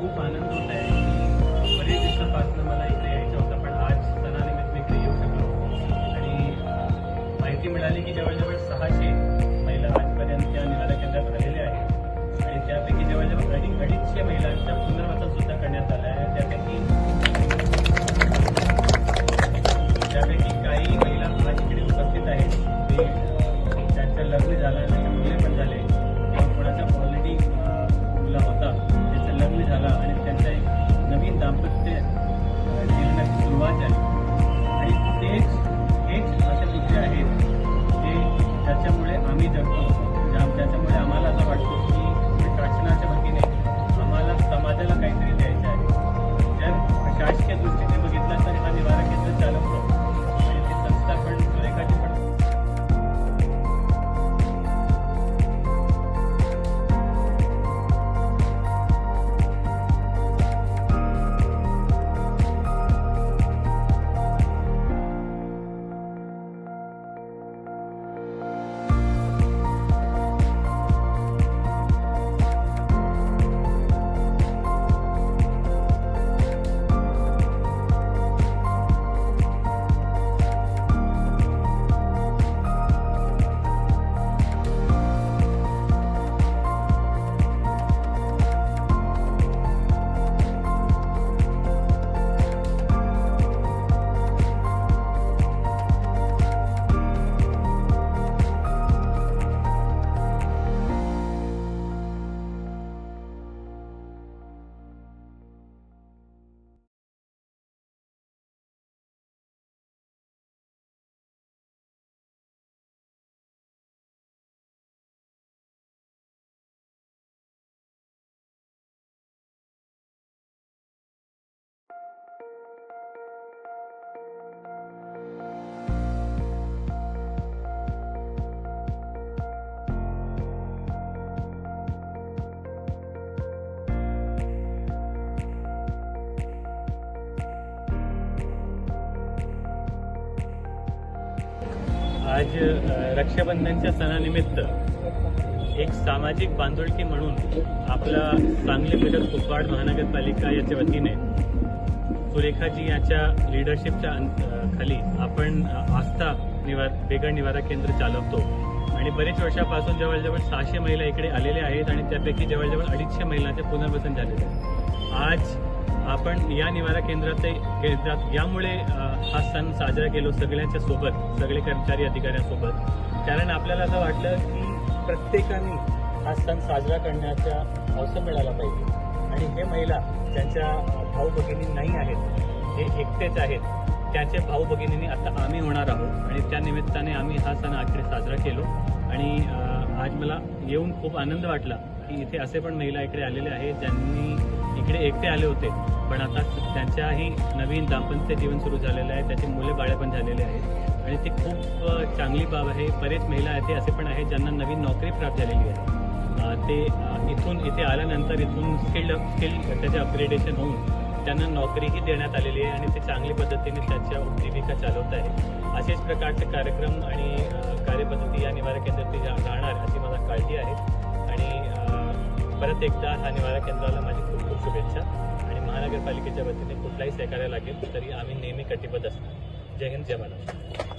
खूप आनंद होत आहे बरेच दिवसापासून मला इकडे यायचं होतं पण आज सणानिमित्त मी इकडे येऊ शकलो. आणि माहिती मिळाली की जवळजवळ सहाशे महिला आजपर्यंत या निराला केंद्रात आलेल्या आहेत. आणि त्यापैकी जवळजवळ अडीच अडीचशे महिलांच्या पुनर् आज रक्षाबंधनच्या सणानिमित्त एक सामाजिक बांधोळकी म्हणून आपला सांगली मिरज कुपवाड महानगरपालिका याच्या वतीने सुरेखाजी यांच्या लिडरशिपच्या अं- खाली आपण आस्था निवार बेगड निवारा केंद्र चालवतो. आणि बरेच वर्षापासून जवळजवळ सहाशे महिला इकडे आलेल्या आहेत आणि त्यापैकी जवळजवळ अडीचशे महिलांचे पुनर्वसन झालेले आहे आज आपण या निवारा केंद्रात केंद्रात यामुळे हा सण साजरा केलो सगळ्यांच्या सोबत सगळे कर्मचारी अधिकाऱ्यांसोबत. कारण आपल्याला असं वाटलं की प्रत्येकाने हा सण साजरा करण्याचा अवसर मिळाला पाहिजे. आणि हे महिला ज्यांच्या भाऊ भगिनी नाही आहेत हे एकटेच आहेत. त्याचे भाऊ भगिनींनी आता आम्ही होणार आहोत आणि त्या निमित्ताने आम्ही हा सण अखेर साजरा केलो. आणि आज मला येऊन खूप आनंद वाटला. की इथे असे पण महिला इकडे आलेले आहेत ज्यांनी इकडे एकटे आले होते. पण आता त्यांच्याही नवीन दाम्पत्य जीवन सुरू झालेलं आहे त्याची मुले बाळे पण झालेले आहेत. आणि ती खूप चांगली बाब आहे. बरेच महिला आहेत असे पण आहेत ज्यांना नवीन नोकरी प्राप्त झालेली आहे. ते इथून इथे आल्यानंतर इथून स्किल्ड स्किल त्याचे अपग्रेडेशन होऊन त्यांना नोकरीही देण्यात आलेली आहे आणि ते चांगल्या पद्धतीने त्याच्या उपजीविका चालवत आहे असेच प्रकारचे कार्यक्रम आणि कार्यपद्धती या निवारा केंद्रात राहणार अशी मला काळजी आहे. आणि परत एकदा हा निवारा केंद्राला माझी खूप खूप शुभेच्छा. आणि महानगरपालिकेच्या वतीने कुठलाही सहकार्य लागेल तरी आम्ही नेहमी कटिबद्ध असणार. जय हिंद जय महाराष्ट्र.